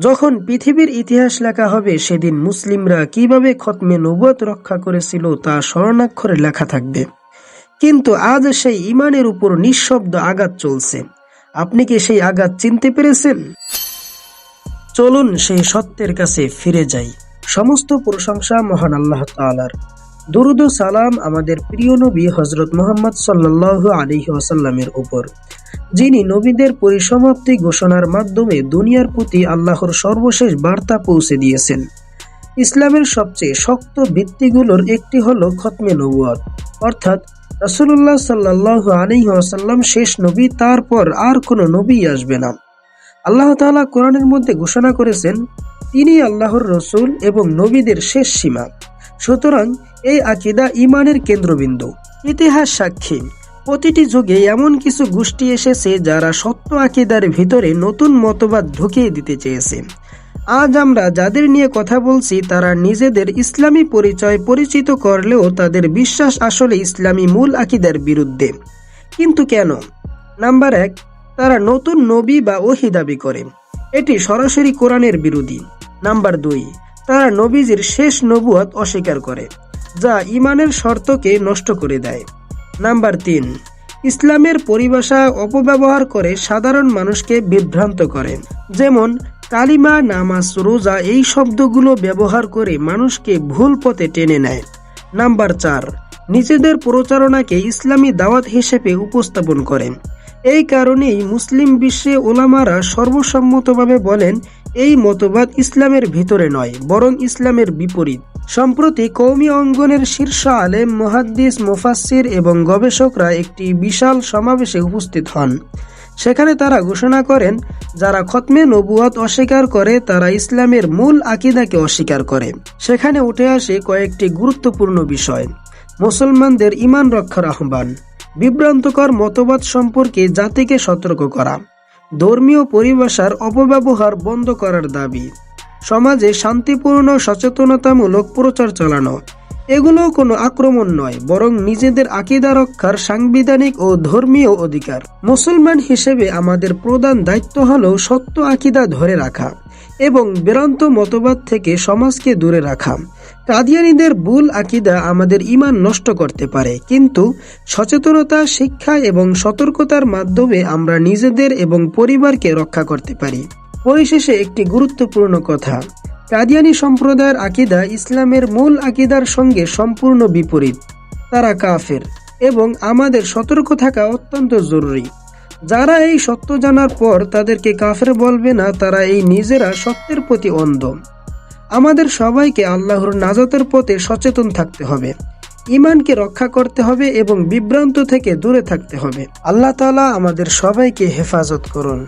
যখন পৃথিবীর ইতিহাস লেখা হবে, সেদিন মুসলিমরা কীভাবে খতমে নবুয়ত রক্ষা করেছিল তা স্মরণাক্ষরে লেখা থাকবে। কিন্তু আজ সেই ইমানের উপর নিঃশব্দ আঘাত চলছে। আপনি কি সেই আঘাত চিনতে পেরেছেন? চলুন সেই সত্যের কাছে ফিরে যাই। সমস্ত প্রশংসা মহান আল্লাহ তাআলার। দুরুদ সালাম আমাদের প্রিয় নবী হজরত মোহাম্মদ সাল্লাহ আলিহি ওয়াসাল্লামের উপর। যিনি নবীদের পরিসমাপ্তি ঘোষণার মাধ্যমে দুনিয়ার প্রতি আল্লাহর সর্বশেষ বার্তা পৌঁছে দিয়েছেন। ইসলামের সবচেয়ে শক্ত ভিত্তিগুলোর একটি হল খতমে নবুয়ত অর্থাৎ রাসূলুল্লাহ সাল্লাহ আলাইহি ওয়াসাল্লাম শেষ নবী, তারপর আর কোনো নবী আসবে না। আল্লাহ তাআলা কোরআনের মধ্যে ঘোষণা করেছেন, তিনি আল্লাহর রসুল এবং নবীদের শেষ সীমা। সুতরাং এই আকিদা ইমানের কেন্দ্রবিন্দু। ইতিহাস সাক্ষী। প্রতিটি যুগে এমন কিছু গোষ্ঠী এসেছে যারা সত্য আকিদার ভিতরে নতুন মতবাদ ঢুকিয়ে দিতে চেয়েছে। আজ আমরা যাদের নিয়ে কথা বলছি, তারা নিজেদের ইসলামী পরিচয় পরিচিত করলেও তাদের বিশ্বাস আসলে ইসলামী মূল আকিদার বিরুদ্ধে। কিন্তু কেন? নাম্বার এক, তারা নতুন নবী বা ওহি দাবি করে। এটি সরাসরি কোরআনের বিরোধী। নাম্বার দুই, তারা নবীজির শেষ নবুয়ত অস্বীকার করে, যা ইমানের শর্তকে নষ্ট করে দেয়। নাম্বার তিন, ইসলামের পরিভাষা অপব্যবহার করে সাধারণ মানুষকে বিভ্রান্ত করে। যেমন, কালিমা, নামাজ, রোজা এই শব্দগুলো ব্যবহার করে মানুষকে ভুল পথে টেনে নেয়। নাম্বার চার, নিজেদের প্রচারণাকে ইসলামী দাওয়াত হিসেবে উপস্থাপন করেন। এই কারণেই মুসলিম বিশ্বে ওলামারা সর্বসম্মতভাবে বলেন, এই মতবাদ ইসলামের ভিতরে নয়, বরং ইসলামের বিপরীত। সম্প্রতি কৌমি অঙ্গনের শীর্ষ আলেম, মুহাদ্দিস, মুফাসসির এবং গবেষকরা একটি বিশাল সমাবেশে উপস্থিত হন। সেখানে তারা ঘোষণা করেন, যারা খতমে নবুয়াত অস্বীকার করে, তারা ইসলামের মূল আকিদাকে অস্বীকার করে। সেখানে উঠে আসে কয়েকটি গুরুত্বপূর্ণ বিষয়। মুসলমানদের ইমান রক্ষার আহ্বান, বিভ্রান্তকর মতবাদ সম্পর্কে জাতিকে সতর্ক করা, ধর্মীয় পরিভাষার অপব্যবহার বন্ধ করার দাবি। সমাজে শান্তিপূর্ণ, সচেতনতামূলক প্রচার চালানো। এগুলো কোনো আক্রমণ নয়, বরং নিজেদের আকিদা রক্ষার সাংবিধানিক ও ধর্মীয় অধিকার। মুসলমান হিসেবে আমাদের প্রধান দায়িত্ব হল সত্য আকিদা ধরে রাখা এবং বেরান্ত মতবাদ থেকে সমাজকে দূরে রাখা। কাদিয়ানীদের ভুল আকিদা আমাদের ইমান নষ্ট করতে পারে, কিন্তু সচেতনতা, শিক্ষা এবং সতর্কতার মাধ্যমে আমরা নিজেদের এবং পরিবারকে রক্ষা করতে পারি। পরিশেষে একটি গুরুত্বপূর্ণ কথা। কাদিয়ানি সম্প্রদায়ের আকিদা ইসলামের মূল আকিদার সঙ্গে সম্পূর্ণ বিপরীত। তারা কাফের এবং আমাদের সতর্ক থাকা অত্যন্ত জরুরি। যারা এই সত্য জানার পর তাদেরকে কাফের বলবে না, তারা এই নিজেরা সত্যের প্রতি অন্ধ। আমাদের সবাইকে আল্লাহর নাজাতের পথে সচেতন থাকতে হবে। ইমানকে রক্ষা করতে হবে এবং বিভ্রান্ত থেকে দূরে থাকতে হবে। আল্লাহ তাআলা আমাদের সবাইকে হেফাজত করুন।